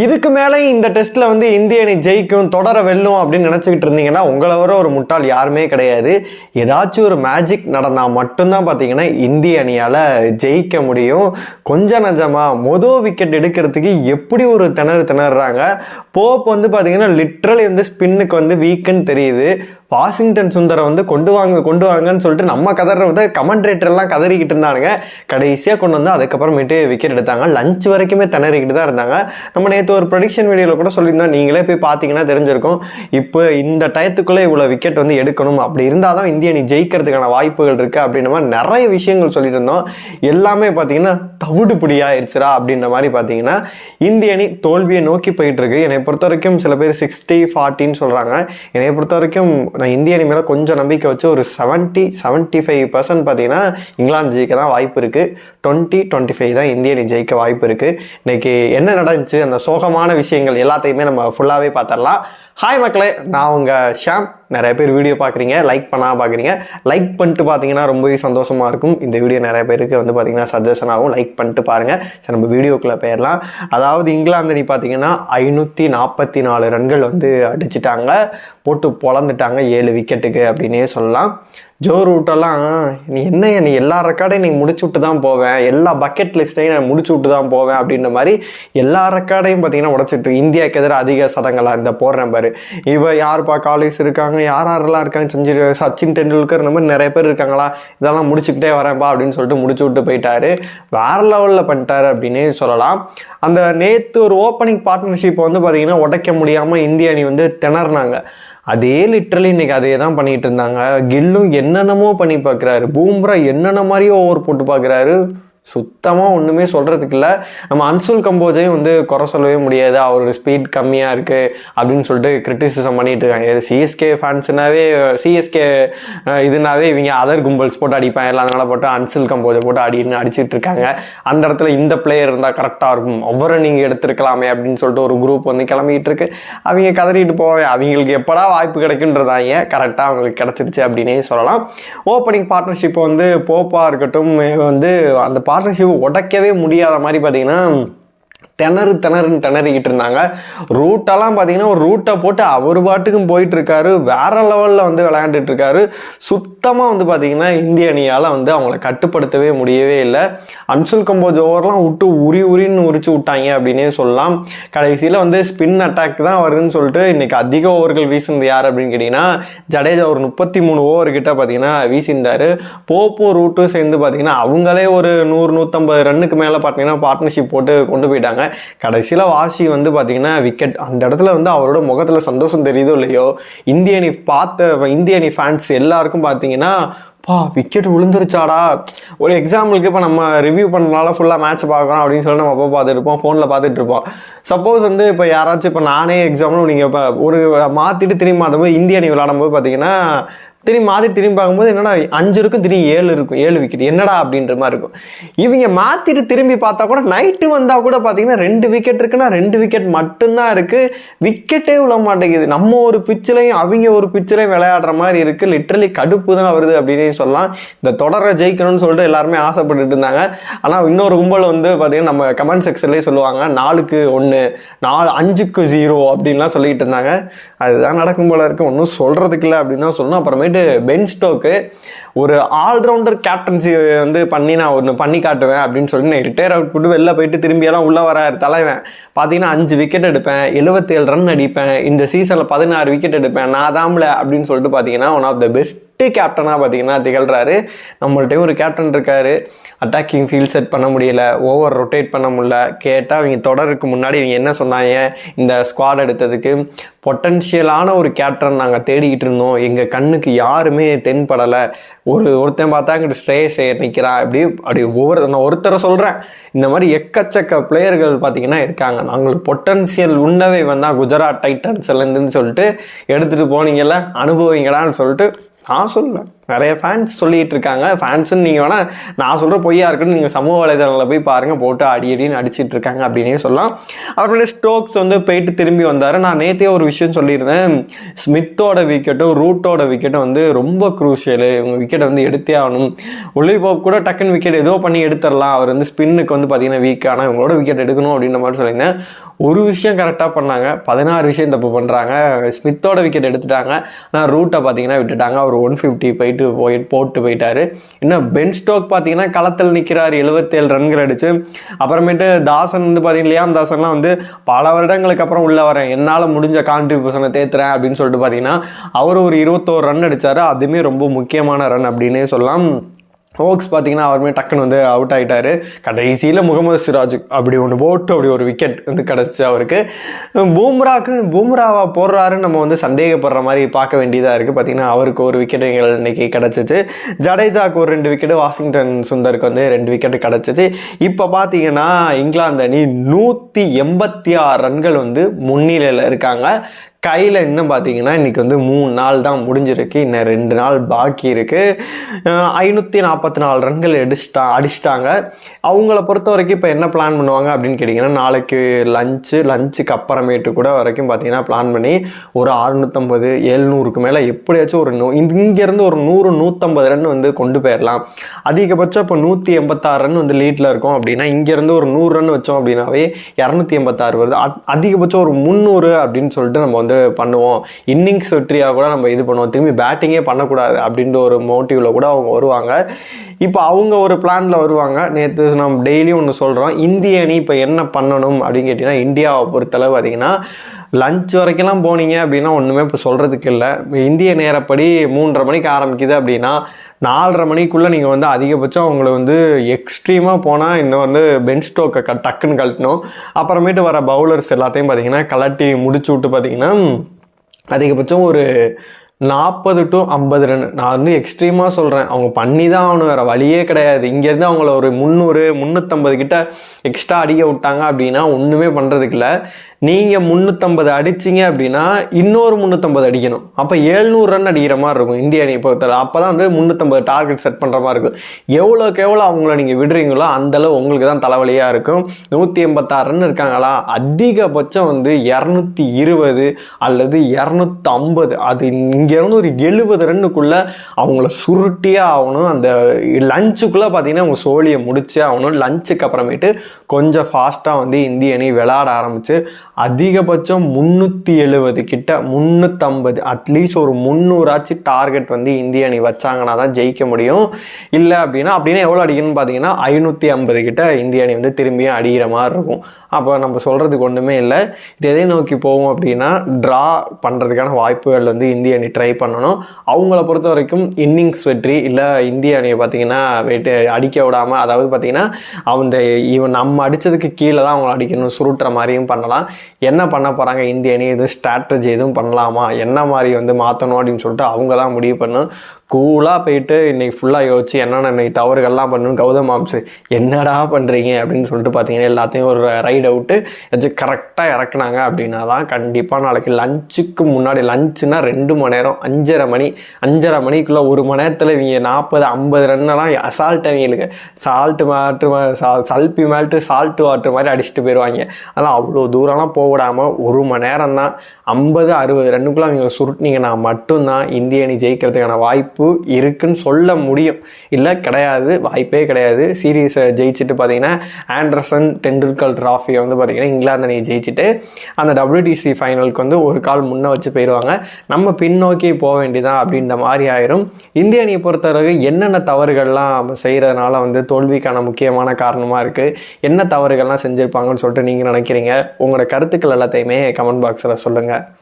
இதுக்கு மேலே இந்த டெஸ்ட்டில் வந்து இந்திய அணி ஜெயிக்கும் தொடர வெல்லும் அப்படின்னு நினச்சிக்கிட்டு இருந்தீங்கன்னா உங்களை வர ஒரு முட்டாள் யாருமே கிடையாது. ஏதாச்சும் ஒரு மேஜிக் நடந்தால் மட்டும்தான் பார்த்தீங்கன்னா இந்திய அணியால் ஜெயிக்க முடியும். கொஞ்சம் நஞ்சமாக மொதல் விக்கெட் எடுக்கிறதுக்கு எப்படி ஒரு திணறு திணறாங்க போப் வந்து பார்த்தீங்கன்னா லிட்ரலி வந்து ஸ்பின்னுக்கு வந்து வீக்குன்னு தெரியுது. வாஷிங்டன் சுந்தரம் வந்து கொண்டு வாங்க கொண்டு வாங்கன்னு சொல்லிட்டு நம்ம கதற வந்து கமெண்ட்ரேட்டரெல்லாம் கதறிக்கிட்டு இருந்தானுங்க. கடைசியாக கொண்டு வந்து அதுக்கப்புறமேட்டு விக்கெட் எடுத்தாங்க. லஞ்ச் வரைக்குமே திணறிக்கிட்டு தான் இருந்தாங்க. நம்ம நேற்று ஒரு ப்ரொடிக்ஷன் வீடியோவில் கூட சொல்லியிருந்தோம். நீங்களே போய் பார்த்தீங்கன்னா தெரிஞ்சிருக்கும். இப்போ இந்த டயத்துக்குள்ளே இவ்வளோ விக்கெட் வந்து எடுக்கணும். அப்படி இருந்தால் தான் இந்திய அணி ஜெயிக்கிறதுக்கான வாய்ப்புகள் இருக்குது அப்படின்ற மாதிரி நிறைய விஷயங்கள் சொல்லிட்டு இருந்தோம். எல்லாமே பார்த்தீங்கன்னா தவிடு பிடியாயிருச்சுரா அப்படின்ற மாதிரி பார்த்தீங்கன்னா இந்திய அணி தோல்வியை நோக்கி போயிட்டு இருக்கு. என்னை பொறுத்த வரைக்கும் சில பேர் சிக்ஸ்டி ஃபார்ட்டின்னு சொல்கிறாங்க என்னை பொறுத்த வரைக்கும் நான் இந்திய அணி மேலே கொஞ்சம் நம்பிக்கை வச்சு ஒரு செவன்ட்டி செவன்ட்டி ஃபைவ் பர்சன்ட் பார்த்தீங்கன்னா இங்கிலாந்து ஜெயிக்க தான் வாய்ப்பு இருக்குது டுவெண்ட்டி டுவெண்ட்டி ஃபைவ் தான் இந்திய அணி ஜெயிக்க வாய்ப்பு இருக்குது இன்னைக்கு என்ன நடந்துச்சு அந்த சோகமான விஷயங்கள் எல்லாத்தையுமே நம்ம ஃபுல்லாகவே பார்த்துடலாம். ஹாய் மக்களே நான் உங்கள் ஷாம். நிறைய பேர் வீடியோ பார்க்குறீங்க லைக் பண்ணால் பார்க்குறீங்க. லைக் பண்ணிட்டு பார்த்தீங்கன்னா ரொம்பவே சந்தோஷமாக இருக்கும். இந்த வீடியோ நிறைய பேருக்கு வந்து பார்த்திங்கன்னா சஜஷன் ஆகும். லைக் பண்ணிட்டு பாருங்கள் சரி நம்ம வீடியோக்குள்ளே போயிடலாம். அதாவது இங்கிலாந்து நீ பார்த்தீங்கன்னா ஐநூற்றி நாற்பத்தி நாலு ரன்கள் வந்து அடிச்சிட்டாங்க. போட்டு பொழந்துட்டாங்க. ஏழு விக்கெட்டுக்கு அப்படின்னே சொல்லலாம். ஜோ ரூட்டெல்லாம் நீ என்ன நீ எல்லா ரெக்கார்டையும் நீ முடிச்சு விட்டு தான் போவேன். எல்லா பக்கெட் லிஸ்ட்டையும் நான் முடிச்சு விட்டு தான் போவேன் அப்படின்ற மாதிரி எல்லா ரெக்கார்டையும் பார்த்தீங்கன்னா உடச்சிட்டு இந்தியாவுக்கு எதிராக அதிக சதங்களாக இந்த போடுறேன் பாரு. இவ யாருப்பா காலேஜ் இருக்காங்க யார் யாரெல்லாம் இருக்காங்க? செஞ்சு சச்சின் டெண்டுல்கர் இந்த மாதிரி நிறைய பேர் இருக்காங்களா? இதெல்லாம் முடிச்சுக்கிட்டே வரேன்ப்பா அப்படின்னு சொல்லிட்டு முடிச்சு விட்டு போயிட்டாரு. வேற லெவலில் பண்ணிட்டாரு அப்படின்னே சொல்லலாம். அந்த நேற்று ஒரு ஓப்பனிங் பார்ட்னர்ஷிப் வந்து பார்த்தீங்கன்னா உடைக்க முடியாமல் இந்திய அணி வந்து திணறினாங்க. அதே லிட்டரலி இன்னைக்கு அதே தான் பண்ணிட்டு இருந்தாங்க. கில்லும் என்னென்னமோ பண்ணி பார்க்குறாரு பூம்ரா என்னென்ன மாதிரியோ ஓவர் போட்டு பார்க்குறாரு சுத்தமாக ஒன்றுமே சொல்கிறதுக்கு இல்லை. நம்ம அன்சுல் கம்போஜையும் வந்து குறை சொல்லவே முடியாது. அவரோட ஸ்பீட் கம்மியாக இருக்குது அப்படின்னு சொல்லிட்டு கிரிட்டிசிசம் பண்ணிட்டு இருக்காங்க. சிஎஸ்கே ஃபேன்ஸ்னாவே சிஎஸ்கே இதுனாவே இவங்க அதர் கும்பல்ஸ் போட்டு அடிப்பாங்க. எல்லாம் அதனால் போட்டு அன்சுல் கம்போஜை போட்டு அடின்னு அடிச்சுட்டு இருக்காங்க. அந்த இடத்துல இந்த பிளேயர் இருந்தால் கரெக்டாக இருக்கும். அவரை நீங்கள் எடுத்துருக்கலாமே அப்படின்னு சொல்லிட்டு ஒரு குரூப் வந்து கிளம்பிட்டு இருக்கு. அவங்க கதறிட்டு போவேன் அவங்களுக்கு எப்படா வாய்ப்பு கிடைக்குன்றதாங்க கரெக்டாக அவங்களுக்கு கிடச்சிருச்சு அப்படின்னே சொல்லலாம். ஓப்பனிங் பார்ட்னர்ஷிப் வந்து போப்பாக இருக்கட்டும் வந்து அந்த பார்ட்னர்ஷிப்பை உடைக்கவே முடியாத மாதிரி பார்த்தீங்கன்னா திணறு திணறுன்னு திணறிக்கிட்டு இருந்தாங்க. ரூட்டெல்லாம் பார்த்தீங்கன்னா ஒரு ரூட்டை போட்டு அவர் பாட்டுக்கும் போயிட்டு இருக்காரு வேற லெவலில் வந்து விளையாண்டுட்டு இருக்காரு சுத்தமாக வந்து பார்த்தீங்கன்னா இந்திய அணியால் வந்து அவங்கள கட்டுப்படுத்தவே முடியவே இல்லை. அன்சுல் கம்போஜ் ஓவர்லாம் விட்டு உரி உரின்னு உரிச்சு விட்டாங்க அப்படின்னே சொல்லலாம். கடைசியில் வந்து ஸ்பின் அட்டாக் தான் வருதுன்னு சொல்லிட்டு இன்னைக்கு அதிக ஓவர்கள் வீசினது யார் அப்படின்னு கேட்டிங்கன்னா ஜடேஜா ஒரு முப்பத்தி மூணு ஓவர் கிட்ட பார்த்தீங்கன்னா வீசியிருந்தார். போப்போ ரூட்டும் சேர்ந்து பார்த்தீங்கன்னா அவங்களே ஒரு நூறு நூற்றம்பது ரன்னுக்கு மேலே பார்த்தீங்கன்னா பார்ட்னர்ஷிப் போட்டு கொண்டு போயிட்டாங்க. கடைசியில் வாஷி வந்து பார்த்தீங்கன்னா விக்கெட் அந்த இடத்துல வந்து அவரோட முகத்தில் சந்தோஷம் தெரியுதோ இல்லையோ? இந்திய அணி பார்த்த இந்திய அணி ஃபேன்ஸ் எல்லாருக்கும் பார்த்தீங்கன்னா பா விக்கெட் விழுந்துருச்சாடா. ஒரு எக்ஸாம்பிளுக்கு இப்போ நம்ம ரிவ்யூ பண்ணனால ஃபுல்லாக மேட்ச் பார்க்குறோம் அப்படின்னு சொல்லி நம்ம அப்போ பார்த்துட்ருப்போம் ஃபோனில் பார்த்துட்டு இருப்போம். சப்போஸ் வந்து இப்போ யாராச்சும் இப்போ நானே எக்ஸாம்பிள் நீங்கள் இப்போ ஒரு மாற்றிட்டு திரும்பி போது இந்திய அணி விளாடும் போது பார்த்தீங்கன்னா திரும்பி மாற்றி திரும்பி பார்க்கும்போது என்னடா அஞ்சு இருக்கும் திரும்பி ஏழு இருக்கும் ஏழு விக்கெட் என்னடா அப்படின்ற மாதிரி இருக்கும். இவங்க மாற்றிட்டு திரும்பி பார்த்தா கூட நைட்டு வந்தால் கூட பார்த்தீங்கன்னா ரெண்டு விக்கெட் இருக்குன்னா ரெண்டு விக்கெட் மட்டும்தான் இருக்குது விக்கெட்டே விழ மாட்டேங்குது. நம்ம ஒரு பிச்சிலையும் அவங்க ஒரு பிச்சிலையும் விளையாடுற மாதிரி இருக்குது லிட்ரலி கடுப்பு தான் வருது அப்படின்னு சொல்லலாம். இந்த தொடரை ஜெயிக்கணும்னு சொல்லிட்டு எல்லாருமே ஆசைப்பட்டுட்டு இருந்தாங்க. ஆனால் இன்னொரு கும்பல் வந்து பார்த்தீங்கன்னா நம்ம கமெண்ட் செக்ஷன்லேயே சொல்லுவாங்க. நாலுக்கு ஒன்று நாலு அஞ்சுக்கு ஜீரோ அப்படின்லாம் சொல்லிக்கிட்டு இருந்தாங்க. அதுதான் நடக்கும் போல இருக்குது ஒன்றும் சொல்கிறதுக்கு இல்லை அப்படின்னு தான் சொல்லணும். அப்புறமேட்டு பென் ஸ்டோக்கு ஒரு ஆல்ரவுண்டர் கேப்டன்சி வந்து பண்ணி நான் ஒன்று பண்ணி காட்டுவேன் அப்படின்னு சொல்லி நான் ரிட்டையர் அவுட் போட்டு வெளில போயிட்டு திரும்பியெல்லாம் உள்ளே வர தலைவன். பார்த்தீங்கன்னா அஞ்சு விக்கெட் எடுப்பேன் எழுபத்தேழு ரன் அடிப்பேன். இந்த சீசனில் பதினாறு விக்கெட் எடுப்பேன். நான் தாம்ல அப்படின்னு சொல்லிட்டு பார்த்தீங்கன்னா ஒன் ஆஃப் த பெஸ்ட் கேப்டனாக பார்த்தீங்கன்னா திகழ்கிறாரு நம்மள்ட்டையும் ஒரு கேப்டன் இருக்கார். அட்டாக்கிங் ஃபீல்ட் செட் பண்ண முடியல. ஓவர் ரொட்டேட் பண்ண முடியல. கேட்டால் அவங்க தொடருக்கு முன்னாடி இவங்க என்ன சொன்னாங்க? இந்த ஸ்குவாட் எடுத்ததுக்கு பொட்டன்ஷியலான ஒரு கேப்டன் நாங்கள் தேடிக்கிட்டு இருந்தோம். எங்கள் கண்ணுக்கு யாருமே தென்படலை. ஒரு ஒருத்தன் பார்த்தா அங்கிட்டு ஸ்ட்ரேஸ் நிற்கிறான் அப்படி அப்படி ஒவ்வொரு நான் ஒருத்தரை சொல்கிறேன் இந்த மாதிரி எக்கச்சக்க பிளேயர்கள் பார்த்தீங்கன்னா இருக்காங்க. நாங்களுக்கு பொட்டன்ஷியல் உன்னவே வந்தால் குஜராத் டைட்டன்ஸ்லேருந்துன்னு சொல்லிட்டு எடுத்துகிட்டு போனீங்கல்ல அனுபவிங்களான்னு சொல்லிட்டு நான் சொல்லுவேன் நிறைய ஃபேன்ஸ் சொல்லிகிட்டு இருக்காங்க ஃபேன்ஸுன்னு நீங்கள் வேணால் நான் சொல்கிற பொய்யா இருக்குன்னு நீங்கள் சமூக வலைதளங்களில் போய் பாருங்கள் போட்டு அடி அடின்னு அடிச்சிட்டு இருக்காங்க அப்படின்னே சொல்லலாம். அவருடைய ஸ்டோக்ஸ் வந்து போயிட்டு திரும்பி வந்தார். நான் நேற்றே ஒரு விஷயம் சொல்லியிருந்தேன். ஸ்மித்தோட விக்கெட்டும் ரூட்டோட விக்கெட்டும் வந்து ரொம்ப குரூஷியல் இவங்க விக்கெட்டை வந்து எடுத்தே ஆகணும். ஒளிபாப் கூட டக்குன்னு விக்கெட் ஏதோ பண்ணி எடுத்துடலாம். அவர் வந்து ஸ்பின்னுக்கு வந்து பார்த்திங்கன்னா வீக் ஆனால் இவங்களோட விக்கெட் எடுக்கணும் அப்படின்ற மாதிரி சொல்லியிருந்தேன். ஒரு விஷயம் கரெக்டாக பண்ணாங்க. பதினாறு விஷயம் தப்பு பண்ணுறாங்க ஸ்மித்தோட விக்கெட் எடுத்துட்டாங்க. ஆனால் ரூட்டை பார்த்தீங்கன்னா விட்டுட்டாங்க. அவர் ஒன் ஃபிஃப்டி போயிட்டு போய் போட்டு போயிட்டாரு. இன்னும் பென் ஸ்டோக் பார்த்தீங்கன்னா களத்தில் நிற்கிறார் எழுபத்தேழு ரன்கள் அடிச்சு அப்புறமேட்டு தாசன் வந்து பார்த்தீங்கன்னா லியாம் தாசன்லாம் வந்து பல வருடங்களுக்கு அப்புறம் உள்ளே வரேன். என்னால் முடிஞ்ச கான்ட்ரிபியூஷனை தேத்துறேன் அப்படின்னு சொல்லிட்டு பார்த்தீங்கன்னா அவர் ஒரு இருபத்தோரு ரன் அடித்தார் அதுவுமே ரொம்ப முக்கியமான ரன் அப்படின்னே சொல்லலாம். ஹோக்ஸ் பார்த்தீங்கன்னா அவருமே டக்குன்னு வந்து அவுட் ஆகிட்டாரு கடைசியில் முகமது சிராஜ் அப்படி ஒன்று போட்டு அப்படி ஒரு விக்கெட் வந்து கிடச்சிச்சு அவருக்கு. பூம்ராக்கு பூம்ராவா போடுறாருன்னு நம்ம வந்து சந்தேகப்படுற மாதிரி பார்க்க வேண்டியதாக இருக்குது பார்த்தீங்கன்னா அவருக்கு ஒரு விக்கெட் எங்கள் இன்னைக்கு கிடச்சிச்சு. ஜடேஜாக்கு ஒரு ரெண்டு விக்கெட்டு வாஷிங்டன் சுந்தருக்கு வந்து ரெண்டு விக்கெட்டு கிடச்சிச்சு. இப்போ பார்த்தீங்கன்னா இங்கிலாந்து அணி நூற்றி எண்பத்தி ஆறு ரன்கள் வந்து முன்னிலையில் இருக்காங்க. கையில் இன்னும் பார்த்தீங்கன்னா இன்றைக்கி வந்து மூணு நாள் தான் முடிஞ்சிருக்கு. இன்னும் ரெண்டு நாள் பாக்கி இருக்குது ஐநூற்றி நாற்பத்தி நாலு ரன்கள் அடிச்சிட்டா அடிச்சிட்டாங்க. அவங்கள பொறுத்த வரைக்கும் இப்போ என்ன பிளான் பண்ணுவாங்க அப்படின்னு கேட்டிங்கன்னா நாளைக்கு லஞ்சு லஞ்சுக்கு அப்புறமேட்டு கூட வரைக்கும் பார்த்தீங்கன்னா பிளான் பண்ணி ஒரு அறுநூற்றம்பது எழுநூறுக்கு மேலே எப்படியாச்சும் ஒரு நூ இங்கேருந்து ஒரு நூறு நூற்றம்பது ரன் வந்து கொண்டு போயிடலாம் அதிகபட்சம் இப்போ நூற்றி எண்பத்தாறு ரன் வந்து லீட்டில் இருக்கும் அப்படின்னா இங்கேருந்து ஒரு நூறு ரன் வச்சோம் அப்படின்னாவே இரநூத்தி எண்பத்தாறு வருது. அதிகபட்சம் ஒரு முந்நூறு அப்படின்னு சொல்லிட்டு நம்ம வந்து பண்ணுவோம். இன்னிங்ஸ் வெற்றியாக கூட நம்ம இது பண்ணுவோம். திரும்பி பேட்டிங்கே பண்ணக்கூடாது அப்படின்ற ஒரு மோட்டிவில் கூட அவங்க வருவாங்க. இப்போ அவங்க ஒரு பிளானில் வருவாங்க. நேற்று நம்ம டெய்லியும் ஒன்று சொல்கிறோம் இந்திய அணி இப்போ என்ன பண்ணணும் அப்படின்னு கேட்டிங்கன்னா இந்தியாவை பொறுத்தளவு பார்த்தீங்கன்னா லஞ்ச் வரைக்கும்லாம் போனீங்க அப்படின்னா ஒன்றுமே இப்போ சொல்கிறதுக்கு இல்லை. இந்திய நேரப்படி மூன்றரை மணிக்கு ஆரம்பிக்குது அப்படின்னா நாலரை மணிக்குள்ளே நீங்கள் வந்து அதிகபட்சம் அவங்கள வந்து எக்ஸ்ட்ரீமாக போனால் இன்னும் வந்து பென் ஸ்டோக்கை க டக்குன்னு கழட்டணும். அப்புறமேட்டு வர பவுலர்ஸ் எல்லாத்தையும் பார்த்தீங்கன்னா கலட்டி முடிச்சு விட்டு பார்த்தீங்கன்னா அதிகபட்சம் ஒரு நாற்பது டு ஐம்பது ரன் நான் வந்து எக்ஸ்ட்ரீமாக சொல்கிறேன் அவங்க பண்ணி தான் ஆகணும் வேறு வழியே கிடையாது. இங்கேருந்து அவங்கள ஒரு முந்நூறு முந்நூற்றம்பது கிட்ட எக்ஸ்ட்ரா அடிக்க விட்டாங்க அப்படின்னா ஒன்றுமே பண்ணுறதுக்கு இல்லை. நீங்கள் முந்நூற்றம்பது அடிச்சிங்க அப்படின்னா இன்னொரு முந்நூற்றம்பது அடிக்கணும். அப்போ எழுநூறு ரன் அடிக்கிற மாதிரி இருக்கும் இந்திய அணி பொறுத்தவரை அப்போ தான் வந்து முந்நூற்றம்பது டார்கெட் செட் பண்ணுற மாதிரி இருக்கும். எவ்வளோக்கு எவ்வளோ அவங்கள நீங்கள் விடுறீங்களோ அந்தளவு உங்களுக்கு தான் தலைவலியாக இருக்கும். நூற்றி எண்பத்தாறு ரன் இருக்காங்களா? அதிகபட்சம் வந்து இரநூத்தி இருபது அல்லது இரநூத்தி ஐம்பது அது இங்கேருந்து ஒரு எழுபது ரன்னுக்குள்ளே அவங்கள சுருட்டியே ஆகணும். அந்த லஞ்சுக்குள்ளே பார்த்தீங்கன்னா அவங்க சோழியை முடிச்சே ஆகணும். லஞ்சுக்கு அப்புறமேட்டு கொஞ்சம் ஃபாஸ்ட்டாக வந்து இந்திய அணி விளாட ஆரம்பித்து அதிகபட்சம் முந்நூற்றி எழுபது கிட்ட முந்நூற்றம்பது அட்லீஸ்ட் ஒரு முந்நூறாச்சு டார்கெட் வந்து இந்திய அணி வச்சாங்கன்னா தான் ஜெயிக்க முடியும். இல்லை அப்படின்னா அப்படின்னா எவ்வளோ அடிக்கணும்னு பார்த்தீங்கன்னா ஐநூற்றி ஐம்பது கிட்ட இந்திய அணி வந்து திரும்பியும் அடிக்கிற மாதிரி இருக்கும். அப்போ நம்ம சொல்கிறதுக்கு ஒன்றுமே இல்லை. இது எதை நோக்கி போவோம் அப்படின்னா ட்ரா பண்ணுறதுக்கான வாய்ப்புகள் வந்து இந்திய அணி ட்ரை பண்ணணும். அவங்கள பொறுத்த வரைக்கும் இன்னிங்ஸ் வெற்றி இல்லை இந்திய அணியை பார்த்தீங்கன்னா வெட்டு அடிக்க விடாமல் அதாவது பார்த்தீங்கன்னா அந்த இவன் நம்ம அடித்ததுக்கு கீழே தான் அவங்கள அடிக்கணும் சுருட்டுற மாதிரியும் பண்ணலாம். என்ன பண்ண போகிறாங்க இந்திய அணி? எதுவும் ஸ்ட்ராட்டஜி எதுவும் பண்ணலாமா? என்ன மாதிரி வந்து மாற்றணும் அப்படின்னு சொல்லிட்டு அவங்க தான் முடிவு பண்ணணும். கூலாக போயிட்டு இன்றைக்கி ஃபுல்லாக யோசிச்சு என்னென்ன இன்னைக்கு தவறுகள்லாம் பண்ணணும் கௌதம் மாம்ஸ் என்னடா பண்ணுறீங்க அப்படின்னு சொல்லிட்டு பார்த்தீங்கன்னா எல்லாத்தையும் ஒரு ரைட் அவுட்டு ஏதாச்சும் கரெக்டாக இறக்குனாங்க அப்படின்னா தான் கண்டிப்பாக நாளைக்கு லஞ்சுக்கு முன்னாடி லஞ்சுனா ரெண்டு மணி நேரம் அஞ்சரை மணி அஞ்சரை மணிக்குள்ளே ஒரு மணி நேரத்தில் இவங்க நாற்பது ஐம்பது ரன்னெல்லாம் அசால்ட் அவங்களுக்கு சால்ட்டு மாட்டு சால் சல்பி மேல்ட்டு சால்ட்டு வாட்டர் மாதிரி அடிச்சுட்டு போயிடுவாங்க அதனால் அவ்வளோ தூரம்லாம் போக விடாமல் ஒரு மணி நேரம் தான் ஐம்பது அறுபது ரன்னுக்குள்ளே அவங்க சுருட்டினீங்கன்னா மட்டும்தான் இந்திய அணி ஜெயிக்கிறதுக்கான வாய்ப்பு இருக்குன்னு சொல்ல முடியும். இல்லை கிடையாது வாய்ப்பே கிடையாது. சீரீஸை ஜெயிச்சுட்டு பார்த்தீங்கன்னா ஆண்டர்சன் டெண்டுல்கர் ட்ராஃபியை வந்து பார்த்தீங்கன்னா இங்கிலாந்து அணியை ஜெயிச்சுட்டு அந்த டபிள்யூடிசி ஃபைனலுக்கு வந்து ஒரு கால் முன்னே வச்சு போயிடுவாங்க நம்ம பின்னோக்கி போக வேண்டியதான் அப்படின்ற மாதிரி ஆயிரும். இந்திய அணியை பொறுத்தளவு என்னென்ன தவறுகள்லாம் செய்கிறதுனால வந்து தோல்விக்கான முக்கியமான காரணமாக இருக்குது என்ன தவறுகள்லாம் செஞ்சுருப்பாங்கன்னு சொல்லிட்டு நீங்கள் நினைக்கிறீங்க? உங்களோட கருத்துக்கள் எல்லாத்தையுமே கமெண்ட் பாக்ஸில் சொல்லுங்கள்